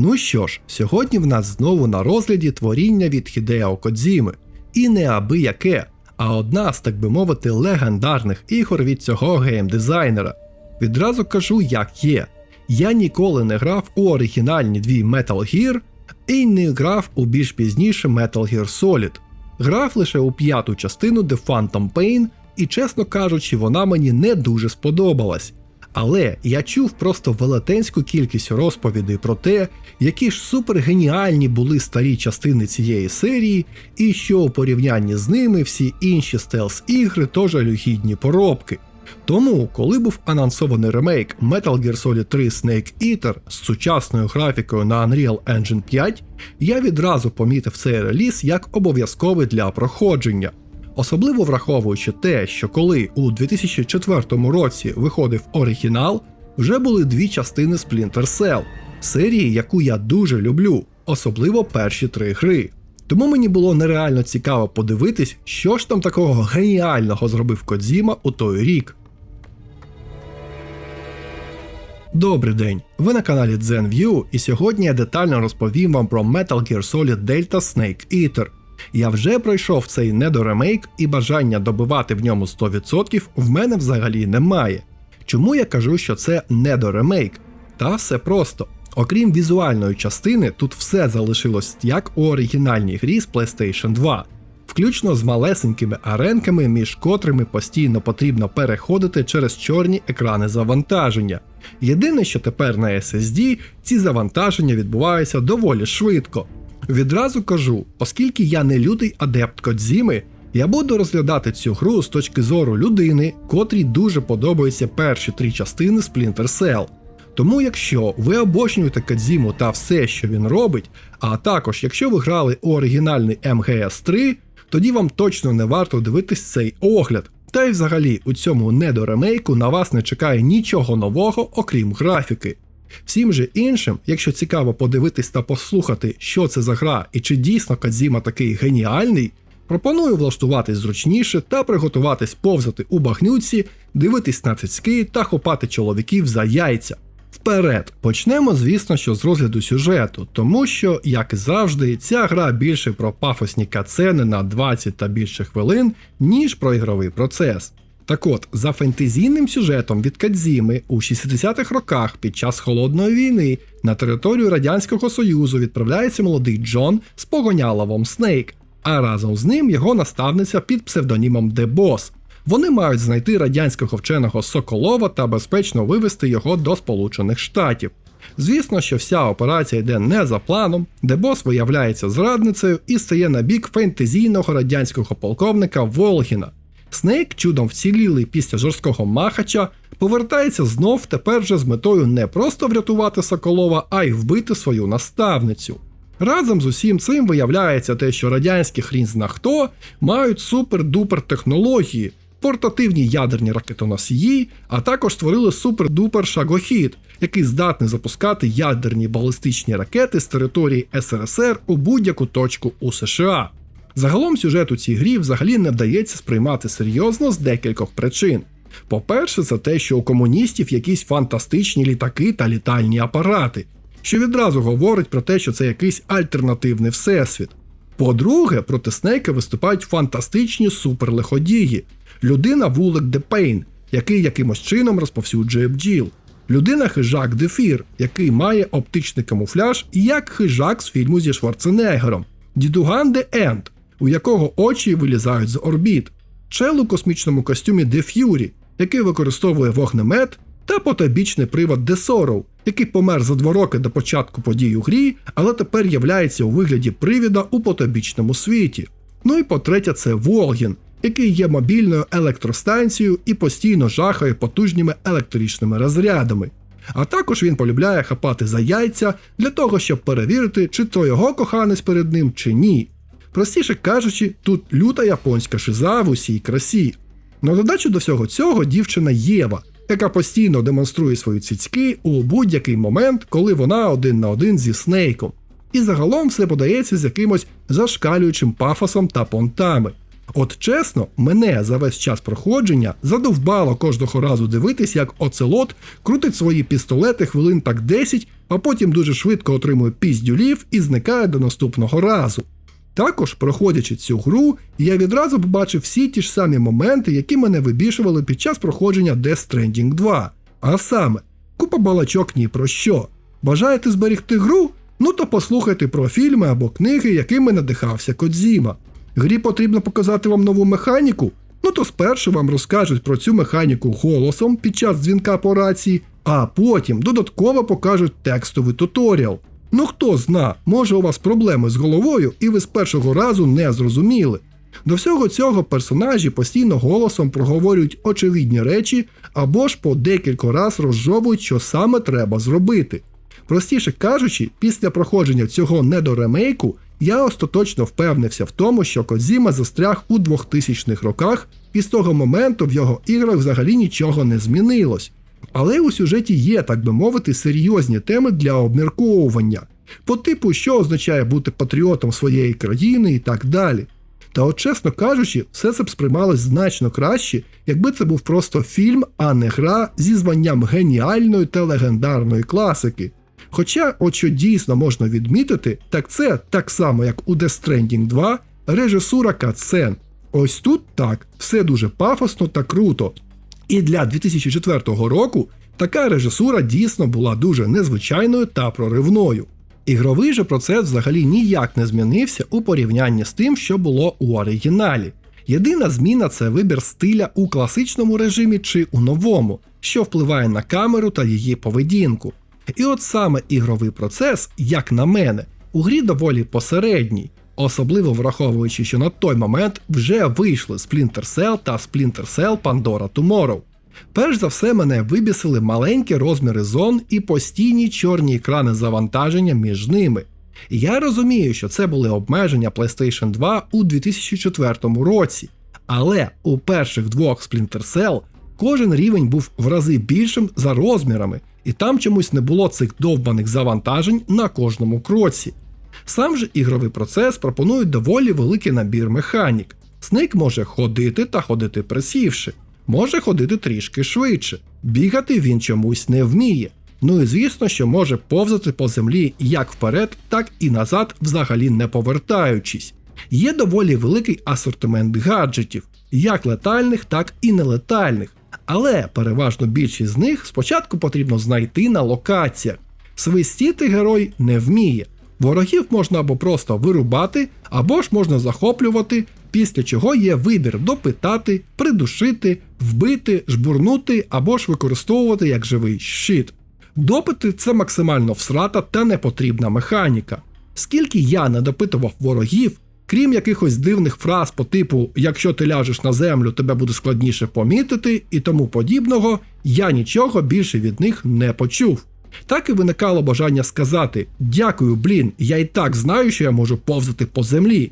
Ну що ж, сьогодні в нас знову на розгляді творіння від Хідео Кодзіми. І не аби яке, а одна з, так би мовити, легендарних ігор від цього геймдизайнера. Відразу кажу, як є. Я ніколи не грав у оригінальні дві Metal Gear і не грав у більш пізніше Metal Gear Solid. Грав лише у п'яту частину The Phantom Pain, і, чесно кажучи, вона мені не дуже сподобалась. Але я чув просто велетенську кількість розповідей про те, які ж супергеніальні були старі частини цієї серії, і що у порівнянні з ними всі інші стелс-ігри то жалюгідні поробки. Тому, коли був анонсований ремейк Metal Gear Solid 3 Snake Eater з сучасною графікою на Unreal Engine 5, я відразу помітив цей реліз як обов'язковий для проходження. Особливо враховуючи те, що коли у 2004 році виходив оригінал, вже були дві частини Splinter Cell, серії, яку я дуже люблю, особливо перші три гри. Тому мені було нереально цікаво подивитись, що ж там такого геніального зробив Кодзіма у той рік. Добрий день! Ви на каналі ZenView, і сьогодні я детально розповім вам про Metal Gear Solid Delta Snake Eater. Я вже пройшов цей недоремейк і бажання добивати в ньому 100% в мене взагалі немає. Чому я кажу, що це недоремейк? Та все просто. Окрім візуальної частини, тут все залишилось як у оригінальній грі з PlayStation 2, включно з малесенькими аренками, між котрими постійно потрібно переходити через чорні екрани завантаження. Єдине, що тепер на SSD ці завантаження відбуваються доволі швидко. Відразу кажу, оскільки я не лютий адепт Кодзіми, я буду розглядати цю гру з точки зору людини, котрій дуже подобаються перші три частини Splinter Cell. Тому якщо ви обожнюєте Кадзіму та все, що він робить, а також якщо ви грали у оригінальний МГС 3, тоді вам точно не варто дивитись цей огляд. Та й взагалі у цьому недоремейку на вас не чекає нічого нового, окрім графіки. Всім же іншим, якщо цікаво подивитись та послухати, що це за гра і чи дійсно Кадзіма такий геніальний, пропоную влаштуватись зручніше та приготуватись повзати у багнюці, дивитись на цицьки та хопати чоловіків за яйця. Вперед, почнемо, звісно, що з розгляду сюжету, тому що, як і завжди, ця гра більше про пафосні кацени на 20 та більше хвилин, ніж про ігровий процес. Так от, за фентезійним сюжетом від Кадзіми у 60-х роках під час холодної війни на територію Радянського Союзу відправляється молодий Джон з погоняловом Снейк, а разом з ним його наставниця під псевдонімом Дебос. Вони мають знайти радянського вченого Соколова та безпечно вивести його до Сполучених Штатів. Звісно, що вся операція йде не за планом, де бос виявляється зрадницею і стає на бік фентезійного радянського полковника Волгіна. Снейк, чудом вцілілий після жорсткого махача, повертається знов тепер же з метою не просто врятувати Соколова, а й вбити свою наставницю. Разом з усім цим виявляється те, що радянські хрін зна хто мають супер-дупер технології, портативні ядерні ракетоносії, а також створили супер-дупер шагохід, який здатний запускати ядерні балістичні ракети з території СРСР у будь-яку точку у США. Загалом сюжет у цій грі взагалі не вдається сприймати серйозно з декількох причин. По-перше, це те, що у комуністів якісь фантастичні літаки та літальні апарати, що відразу говорить про те, що це якийсь альтернативний всесвіт. По-друге, проти Снейка виступають фантастичні суперлиходії, людина вулик Депейн, який якимось чином розповсюджує бджіл, людина хижак Дефір, який має оптичний камуфляж, як хижак з фільму зі Шварценеггером, Дідуган де Енд, у якого очі вилізають з орбіт, чел у космічному костюмі Де Ф'юрі, який використовує вогнемет, та потобічний привод Де Соров, який помер за два роки до початку подій у грі, але тепер являється у вигляді привіда у потобічному світі. Ну і по-третє, це Волгін, який є мобільною електростанцією і постійно жахає потужними електричними розрядами. А також він полюбляє хапати за яйця для того, щоб перевірити, чи то його коханець перед ним, чи ні. Простіше кажучи, тут люта японська шиза в усій красі. На додачу до всього цього дівчина Єва, яка постійно демонструє свої цицьки у будь-який момент, коли вона один на один зі Снейком. І загалом все подається з якимось зашкалюючим пафосом та понтами. От чесно, мене за весь час проходження задовбало кожного разу дивитись, як оцелот крутить свої пістолети хвилин так 10, а потім дуже швидко отримує піздюлів і зникає до наступного разу. Також, проходячи цю гру, я відразу побачив всі ті ж самі моменти, які мене вибішували під час проходження Death Stranding 2. А саме, купа балачок ні про що. Бажаєте зберегти гру? Ну то послухайте про фільми або книги, якими надихався Кодзіма. Грі потрібно показати вам нову механіку. Ну то спершу вам розкажуть про цю механіку голосом під час дзвінка по рації, а потім додатково покажуть текстовий туторіал. Ну хто зна, може у вас проблеми з головою, і ви з першого разу не зрозуміли. До всього цього персонажі постійно голосом проговорюють очевидні речі або ж по декілька раз розжовують, що саме треба зробити. Простіше кажучи, після проходження цього недоремейку я остаточно впевнився в тому, що Кодзіма застряг у 2000-х роках, і з того моменту в його іграх взагалі нічого не змінилось. Але у сюжеті є, так би мовити, серйозні теми для обмірковування, по типу, що означає бути патріотом своєї країни і так далі. Та от, чесно кажучи, все це б сприймалось значно краще, якби це був просто фільм, а не гра зі званням геніальної та легендарної класики. Хоча, от що дійсно можна відмітити, так це так само, як у Death Stranding 2, режисура катсцен. Ось тут так, все дуже пафосно та круто. І для 2004 року така режисура дійсно була дуже незвичайною та проривною. Ігровий же процес взагалі ніяк не змінився у порівнянні з тим, що було у оригіналі. Єдина зміна це вибір стиля у класичному режимі чи у новому, що впливає на камеру та її поведінку. І от саме ігровий процес, як на мене, у грі доволі посередній, особливо враховуючи, що на той момент вже вийшли Splinter Cell та Splinter Cell Pandora Tomorrow. Перш за все, мене вибісили маленькі розміри зон і постійні чорні екрани завантаження між ними. Я розумію, що це були обмеження PlayStation 2 у 2004 році, але у перших двох Splinter Cell кожен рівень був в рази більшим за розмірами, і там чомусь не було цих довбаних завантажень на кожному кроці. Сам же ігровий процес пропонує доволі великий набір механік. Снейк може ходити та ходити присівши, може ходити трішки швидше, бігати він чомусь не вміє. Ну і звісно, що може повзати по землі як вперед, так і назад, взагалі не повертаючись. Є доволі великий асортимент гаджетів, як летальних, так і нелетальних. Але переважно більшість з них спочатку потрібно знайти на локаціях. Свистіти герой не вміє. Ворогів можна або просто вирубати, або ж можна захоплювати, після чого є вибір допитати, придушити, вбити, жбурнути або ж використовувати як живий щит. Допити це максимально всрата та непотрібна механіка. Скільки я не допитував ворогів, крім якихось дивних фраз по типу якщо ти ляжеш на землю, тебе буде складніше помітити і тому подібного, я нічого більше від них не почув. Так і виникало бажання сказати Дякую, блін, я і так знаю, що я можу повзати по землі.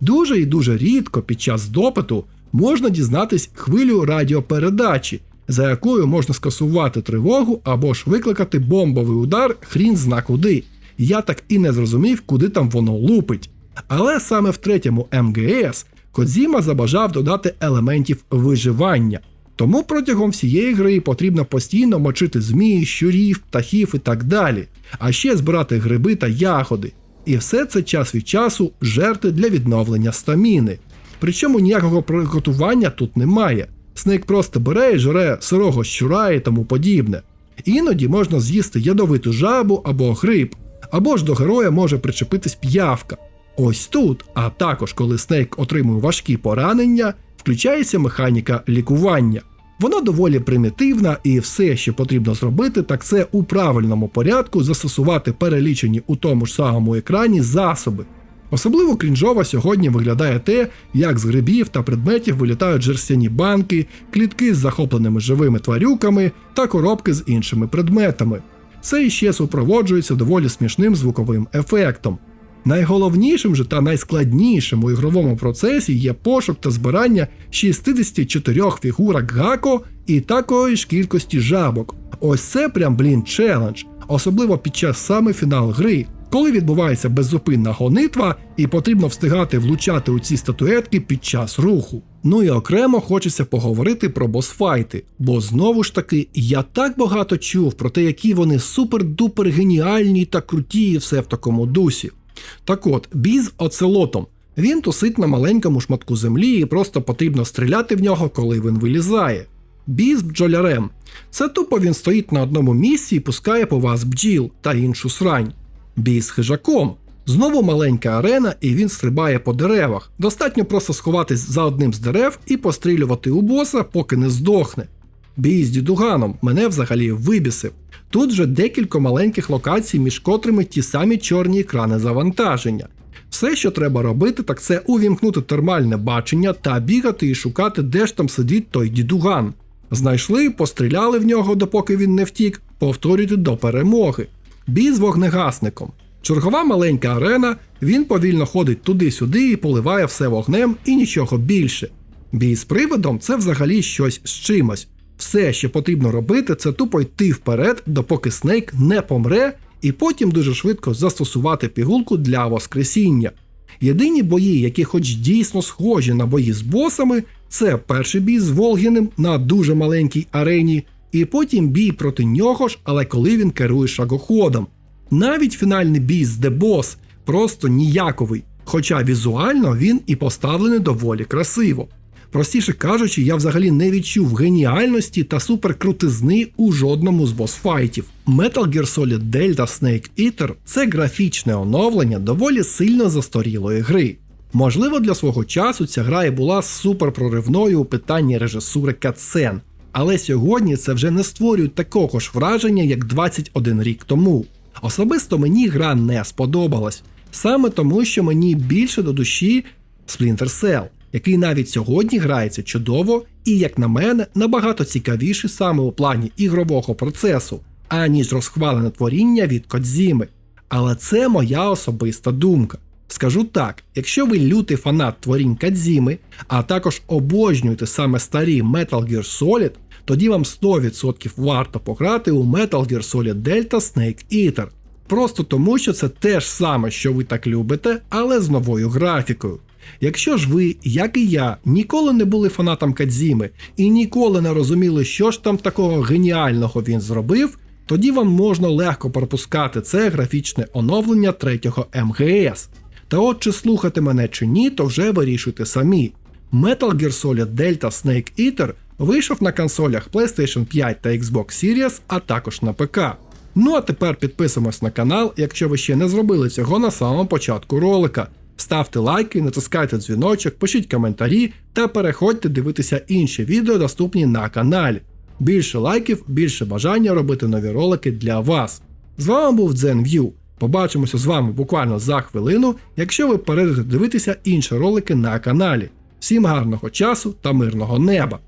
Дуже і дуже рідко під час допиту можна дізнатись хвилю радіопередачі, за якою можна скасувати тривогу або ж викликати бомбовий удар хрін зна куди. Я так і не зрозумів, куди там воно лупить. Але саме в третьому МГС Кодзіма забажав додати елементів виживання. Тому протягом всієї гри потрібно постійно мочити змій, щурів, птахів і так далі, а ще збирати гриби та ягоди. І все це час від часу жерти для відновлення стаміни. Причому ніякого приготування тут немає. Снейк просто бере і жре сирого щура і тому подібне. Іноді можна з'їсти ядовиту жабу або гриб, або ж до героя може причепитись п'явка. Ось тут, а також коли Снейк отримує важкі поранення, включається механіка лікування. Вона доволі примітивна, і все, що потрібно зробити, так це у правильному порядку застосувати перелічені у тому ж самому екрані засоби. Особливо крінжово сьогодні виглядає те, як з грибів та предметів вилітають жерстяні банки, клітки з захопленими живими тварюками та коробки з іншими предметами. Це іще супроводжується доволі смішним звуковим ефектом. Найголовнішим же та найскладнішим у ігровому процесі є пошук та збирання 64 фігурок гако і такої ж кількості жабок. Ось це прям блін челендж, особливо під час саме фінал гри, коли відбувається беззупинна гонитва і потрібно встигати влучати у ці статуетки під час руху. Ну і окремо хочеться поговорити про босфайти, бо знову ж таки я так багато чув про те, які вони супер-дупер геніальні та круті, і все в такому дусі. Так от, бій оцелотом. Він тусить на маленькому шматку землі і просто потрібно стріляти в нього, коли він вилізає. Бій бджолярем. Це тупо він стоїть на одному місці і пускає по вас бджіл та іншу срань. Бій хижаком. Знову маленька арена, і він стрибає по деревах. Достатньо просто сховатись за одним з дерев і пострілювати у боса, поки не здохне. Бій з дідуганом мене взагалі вибісив. Тут вже декілька маленьких локацій, між котрими ті самі чорні екрани завантаження. Все, що треба робити, так це увімкнути термальне бачення та бігати і шукати, де ж там сидить той дідуган. Знайшли, постріляли в нього, допоки він не втік, повторюйте до перемоги. Бій з вогнегасником. Чергова маленька арена, він повільно ходить туди-сюди і поливає все вогнем і нічого більше. Бій з приводом це взагалі щось з чимось. Все, що потрібно робити, це тупо йти вперед, допоки Снейк не помре, і потім дуже швидко застосувати пігулку для воскресіння. Єдині бої, які хоч дійсно схожі на бої з босами, це перший бій з Волгіним на дуже маленькій арені, і потім бій проти нього ж, але коли він керує шагоходом. Навіть фінальний бій з Boss просто ніяковий, хоча візуально він і поставлений доволі красиво. Простіше кажучи, я взагалі не відчув геніальності та суперкрутизни у жодному з босфайтів. Metal Gear Solid Delta Snake Eater – це графічне оновлення доволі сильно застарілої гри. Можливо, для свого часу ця гра і була суперпроривною у питанні режисури катсцен, але сьогодні це вже не створює такого ж враження, як 21 рік тому. Особисто мені гра не сподобалась, саме тому, що мені більше до душі Splinter Cell, який навіть сьогодні грається чудово і, як на мене, набагато цікавіший саме у плані ігрового процесу, аніж розхвалене творіння від Кодзіми. Але це моя особиста думка. Скажу так, якщо ви лютий фанат творінь Кадзіми, а також обожнюєте саме старі Metal Gear Solid, тоді вам 100% варто пограти у Metal Gear Solid Delta Snake Eater. Просто тому, що це те ж саме, що ви так любите, але з новою графікою. Якщо ж ви, як і я, ніколи не були фанатом Кадзіми і ніколи не розуміли, що ж там такого геніального він зробив, тоді вам можна легко пропускати це графічне оновлення третього МГС. Та от чи слухати мене чи ні, то вже вирішуйте самі. Metal Gear Solid Delta Snake Eater вийшов на консолях PlayStation 5 та Xbox Series, а також на ПК. Ну а тепер підписуємось на канал, якщо ви ще не зробили цього на самому початку ролика. Ставте лайки, натискайте дзвіночок, пишіть коментарі та переходьте дивитися інші відео, доступні на каналі. Більше лайків, більше бажання робити нові ролики для вас. З вами був ZenView. Побачимося з вами буквально за хвилину, якщо ви перейдете дивитися інші ролики на каналі. Всім гарного часу та мирного неба!